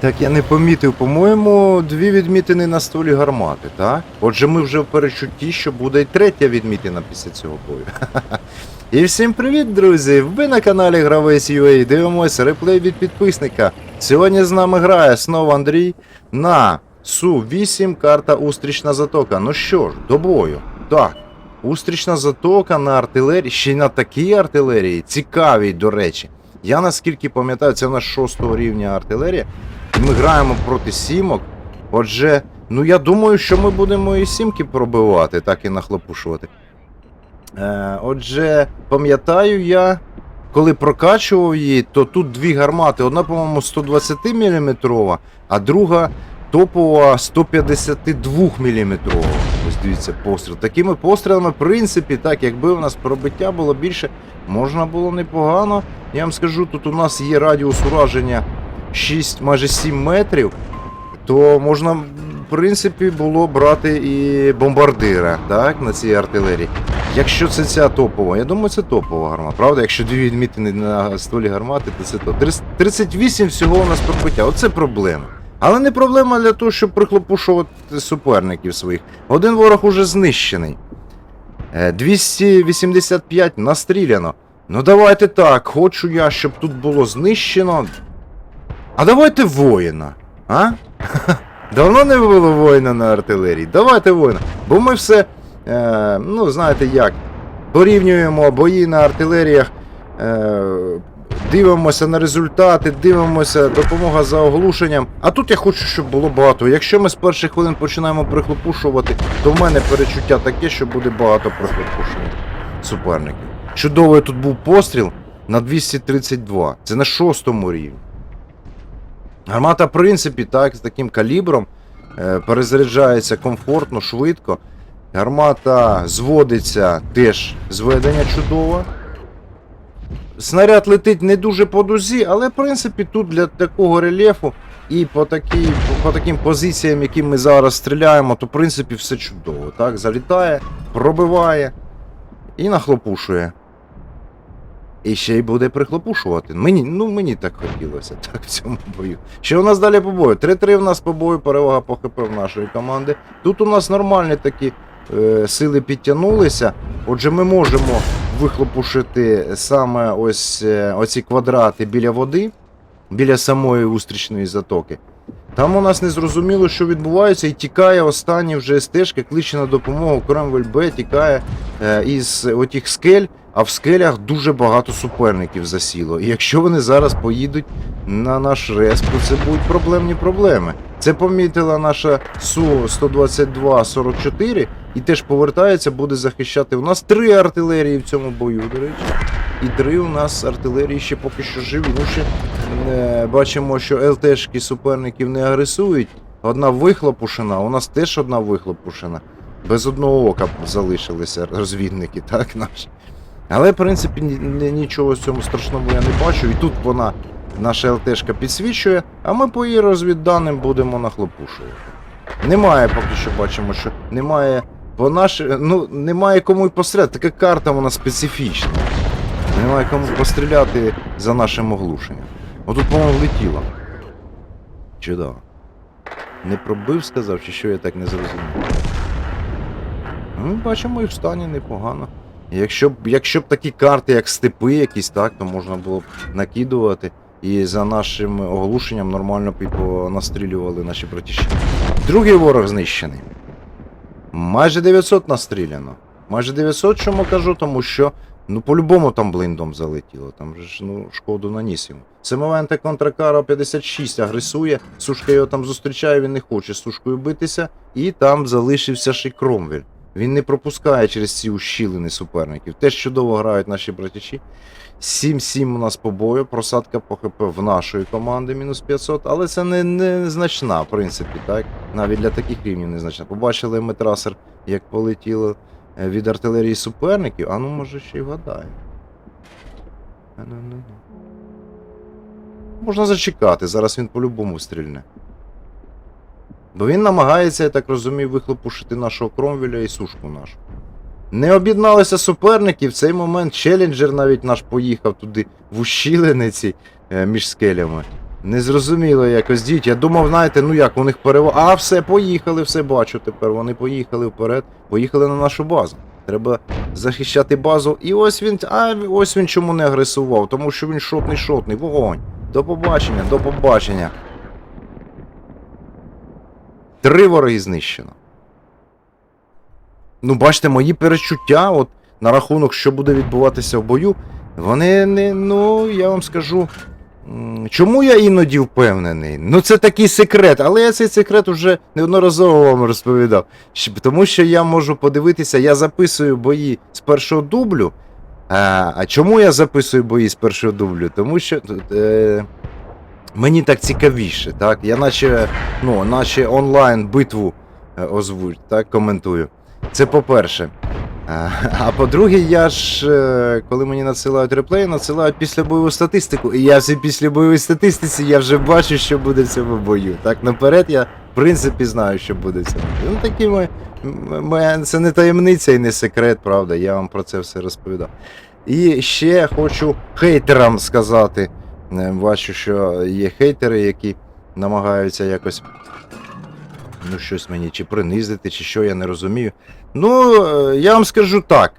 Так я не помітив, по-моєму, дві відмітини на столі гармати, так? Отже, ми вже в перечутті, що буде й третя відмітина після цього бою. І всім привіт, друзі! Ви на каналі Гравець UA дивимося реплей від підписника. Сьогодні з нами грає знову Андрій на Су-8 карта Устрічна затока. Ну що ж, до бою. Так, Устрічна затока на артилерії, ще й на такій артилерії, цікавій, до речі. Я наскільки пам'ятаю, це в нас шостого рівня артилерія. Ми граємо проти сімок. Отже, ну я думаю, що ми будемо і сімки пробивати, так і нахлопушувати. Е, отже, пам'ятаю я, коли прокачував її, то тут дві гармати. Одна, по-моєму, 120 мм, а друга топова 152 мм. Ось дивіться, постріл. Такими пострілами, в принципі, так, якби у нас пробиття було більше, можна було непогано. Я вам скажу, тут у нас є радіус ураження 6, майже 7 метрів, то можна, в принципі, було брати і бомбардира так, на цій артилерії. Якщо це ця топова, я думаю, це топова гармата. Правда, якщо дві відмітини на столі гармати, то це то. 38 всього у нас пробиття. Оце проблема. Але не проблема для того, щоб прихлопушувати суперників своїх. Один ворог уже знищений. Е, 285 настріляно. Ну давайте так, хочу я, щоб тут було знищено. А давайте воїна. А? Давно не було воїна на артилерії. Давайте воїна. Бо ми все, е, ну знаєте як, порівнюємо бої на артилеріях, е, дивимося на результати, дивимося допомога за оглушенням. А тут я хочу, щоб було багато. Якщо ми з перших хвилин починаємо прихлопушувати, то в мене перечуття таке, що буде багато прихлопушень суперників. Чудовий тут був постріл на 232. Це на шостому рівні. Гармата, в принципі, так, з таким калібром е, перезаряджається комфортно, швидко. Гармата зводиться теж зведення чудово. Снаряд летить не дуже по дузі, але в принципі тут для такого рельєфу і по, такій, по таким позиціям, які ми зараз стріляємо, то в принципі все чудово. Так, залітає, пробиває і нахлопушує. І ще й буде прихлопушувати. Мені, ну мені так хотілося, так, в цьому бою. Що у нас далі по бою? 3-3 в нас по бою, перевага по ХП в нашої команди. Тут у нас нормальні такі е, сили підтягнулися. Отже, ми можемо вихлопушити саме ось е, оці квадрати біля води, біля самої устрічної затоки. Там у нас не зрозуміло, що відбувається, і тікає останній вже стежка, кличе на допомогу Кремвель Б, тікає е, із отих скель, а в скелях дуже багато суперників засіло. І якщо вони зараз поїдуть на наш респ, це будуть проблемні проблеми. Це помітила наша Су-122-44 і теж повертається, буде захищати. У нас три артилерії в цьому бою, до речі. І три у нас артилерії ще поки що живі. Ну ще е, бачимо, що ЛТшки суперників не агресують. Одна вихлопушена, у нас теж одна вихлопушена. Без одного ока залишилися розвідники, так наші. Але, в принципі, ні- ні- нічого з цьому страшному я не бачу. І тут вона, наша ЛТшка підсвічує, а ми по її розвідданим будемо нахлопушувати. Немає поки що бачимо, що немає. Бо наш, ну, немає кому й постріляти. Така карта вона специфічна. Немає кому постріляти за нашим оглушенням. Отут, по-моєму, летіло. Чудово. Не пробив, сказав, чи що я так не зрозумів. Ну, бачимо, і в стані непогано. Якщо б, якщо б такі карти, як степи якісь, так, то можна було б накидувати. І за нашим оглушенням нормально б і понастрілювали наші братіші. Другий ворог знищений. Майже 900 настріляно. Майже 900, чому кажу, тому що ну по-любому там блиндом залетіло. Там ж ну шкоду наніс йому. Семовенте контракара 56 агресує. Сушка його там зустрічає, він не хоче з сушкою битися. І там залишився ще Кромвель. Він не пропускає через ці ущілини суперників. Теж чудово грають наші братячі. 7-7 у нас по бою, просадка по ХП в нашої команди мінус 500, але це не, не значна, в принципі, так? Навіть для таких рівнів не значна. Побачили ми трасер, як полетіло е, від артилерії суперників, а ну може ще й вгадає. Можна зачекати, зараз він по-любому стрільне. Бо він намагається, я так розумію, вихлопушити нашого Кромвеля і сушку нашу. Не об'єдналися суперники, в цей момент челенджер навіть наш поїхав туди в ущілини ці е, між скелями. Незрозуміло якось діть. Я думав, знаєте, ну як у них перева. А, все, поїхали, все бачу тепер. Вони поїхали вперед, поїхали на нашу базу. Треба захищати базу. І ось він. А ось він чому не агресував, тому що він шотний шотний. Вогонь. До побачення, до побачення. Три вороги знищено. Ну, бачите, мої перечуття, от на рахунок, що буде відбуватися в бою, вони не, ну, я вам скажу. Чому я іноді впевнений? Ну, це такий секрет, але я цей секрет вже неодноразово вам розповідав. Тому що я можу подивитися, я записую бої з першого дублю. А, а чому я записую бої з першого дублю? Тому що е, мені так цікавіше, так? Я наче, ну, наче онлайн битву е, озвучу, так, коментую. Це по-перше. А, а по-друге, я ж, е, коли мені надсилають реплеї, надсилають післябойову статистику. І я в цій післябойовій статистиці я вже бачу, що буде в цьому бою. Так, наперед я, в принципі, знаю, що буде в цьому бою. Ну, такі ми, м- м- це не таємниця і не секрет, правда, я вам про це все розповідав. І ще хочу хейтерам сказати. Е, Бачу, що є хейтери, які намагаються якось ну, щось мені чи принизити, чи що, я не розумію. Ну, е, я вам скажу так.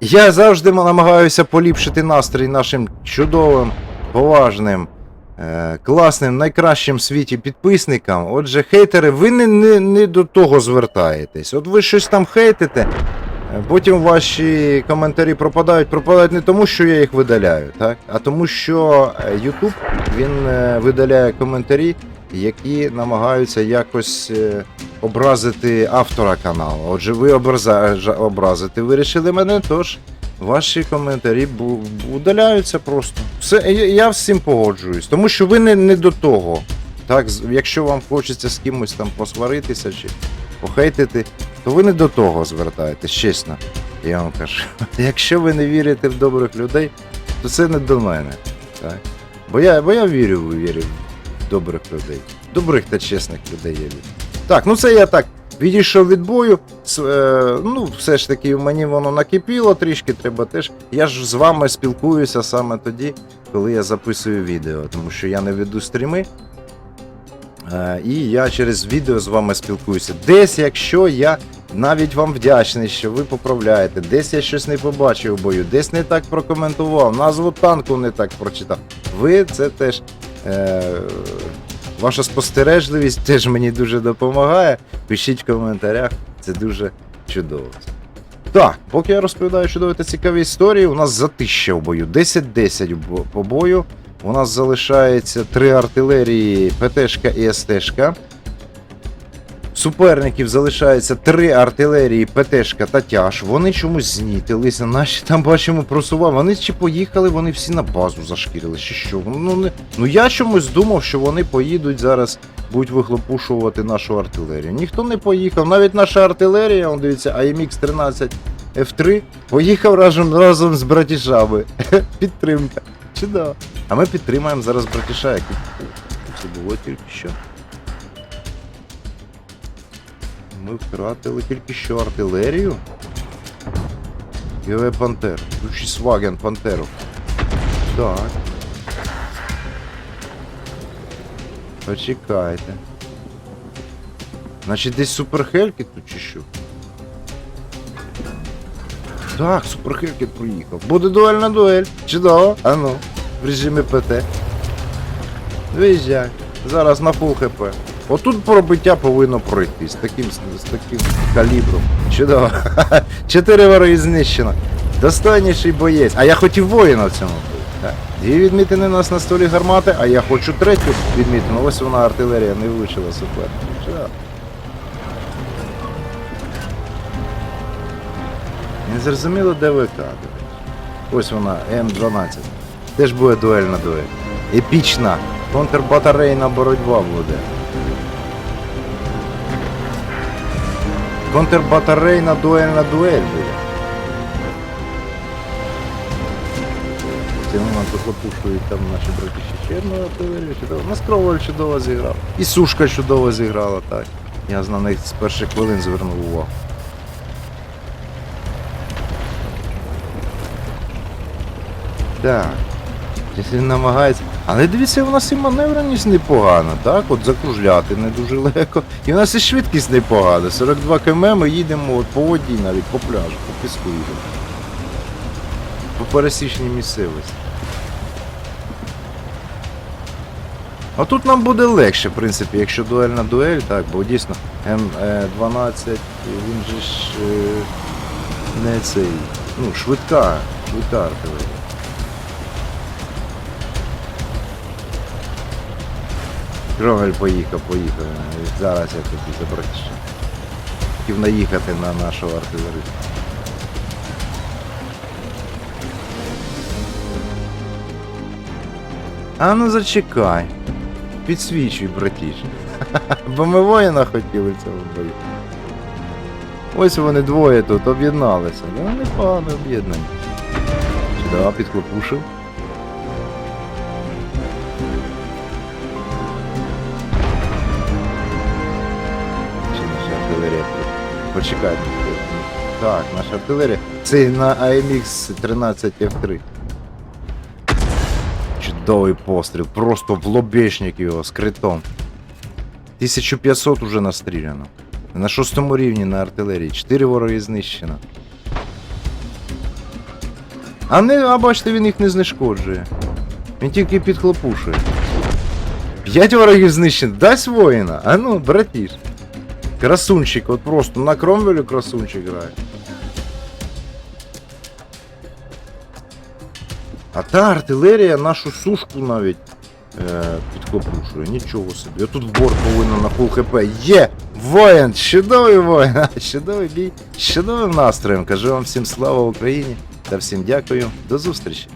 Я завжди намагаюся поліпшити настрій нашим чудовим, поважним, е, класним, найкращим в світі підписникам. Отже, хейтери, ви не, не, не до того звертаєтесь. От ви щось там хейтите, потім ваші коментарі пропадають. Пропадають не тому, що я їх видаляю, так? а тому, що е, YouTube він е, видаляє коментарі, які намагаються якось. е, образити автора каналу. Отже, ви образити вирішили мене, тож ваші коментарі удаляються просто. Все, я з цим погоджуюсь, тому що ви не, не до того. Так, якщо вам хочеться з кимось там посваритися чи похейтити, то ви не до того звертаєтесь, чесно. Я вам кажу. Якщо ви не вірите в добрих людей, то це не до мене. Так? Бо я, бо я вірю, вірю в добрих людей. Добрих та чесних людей я вірю. Так, ну це я так відійшов від бою. Е, ну, все ж таки, мені воно накипіло трішки, треба теж. Я ж з вами спілкуюся саме тоді, коли я записую відео, тому що я не веду стріми. Е, і я через відео з вами спілкуюся. Десь, якщо я навіть вам вдячний, що ви поправляєте, десь я щось не побачив в бою, десь не так прокоментував, назву танку не так прочитав. Ви це теж. Е, Ваша спостережливість теж мені дуже допомагає. Пишіть в коментарях, це дуже чудово. Так, поки я розповідаю чудові та цікаві історії, у нас затища в бою. 10-10 по бою. У нас залишається три артилерії ПТшка і СТшка. Суперників залишається три артилерії ПТшка та тяж. Вони чомусь знітилися. Наші там бачимо просували. Вони чи поїхали, вони всі на базу зашкірили, чи що. Ну, не... ну я чомусь думав, що вони поїдуть зараз, будуть вихлопушувати нашу артилерію. Ніхто не поїхав. Навіть наша артилерія, он дивіться, AMX 13 F3 поїхав разом, разом з братішами. Підтримка. Чудово. А ми підтримаємо зараз братіша, який це було тільки що. Ми втратили тільки що артилерію. ГВ Пантер. Ваген Пантеру. Так. Почекайте. Значить десь суперхельки тут чи що? Так, суперхельки проїхав. Буде дуельна дуель. Чудово. А ну, в режимі ПТ. Виїжджай. Зараз на фул хп. Отут пробиття повинно пройти з таким, з таким калібром. Чудово. Чотири вороги знищено. Достойніший боєць. А я хотів воїна в цьому. Так. Дві відмітини у нас на столі гармати, а я хочу третю відмітину. Ось вона артилерія не влучила супер. Не зрозуміло, де ВК. до. Ось вона, М12. Теж буде дуельна дуель. Епічна. Контрбатарейна боротьба буде. Контрбатарейна дуель буде. В цей момент вихлопушують там наші братіші черну артилерію. Чудово. Маскроваль чудово зіграв. І сушка чудово зіграла, так. Я на них з перших хвилин звернув увагу. Так. Він намагається. Але дивіться, у нас і маневреність непогана, так? От закружляти не дуже легко. І у нас і швидкість непогана. 42 км ми їдемо от по воді навіть, по пляжу, по піску їдемо. По пересічній місцевості. А тут нам буде легше, в принципі, якщо дуель на дуель, так, бо дійсно М12, він же ж е, не цей, ну, швидка, швидка артилерія. Кромель поїхав, поїхав. Зараз я тобі забрати ще. Хотів наїхати на нашого артилериста. А ну зачекай. Підсвічуй, братіше. Бо ми воїна хотіли цього бою. Ось вони двоє тут об'єдналися. Ну, непогано об'єднані. Да, підхлопушив. Почекайте. Так, наша артилерія. Це на AMX 13 F3. Чудовий постріл, просто в лобешник його з критом. 1500 уже настріляно. На шостому рівні на артилерії. 4 вороги знищено. А не, а бачите, він їх не знешкоджує. Він тільки підхлопушує. 5 ворогів знищено. Дасть воїна. А ну, братіш. Красунчик, от просто на кромвелю красунчик грає. А та артилерія нашу сушку навіть е, підкопушує. Нічого собі. Я тут в борт повинен на фул хп. Є! Воїн! Чудовий воїн! Чудовий бій! Чудовим настроєм. Кажу вам всім слава Україні та всім дякую. До зустрічі!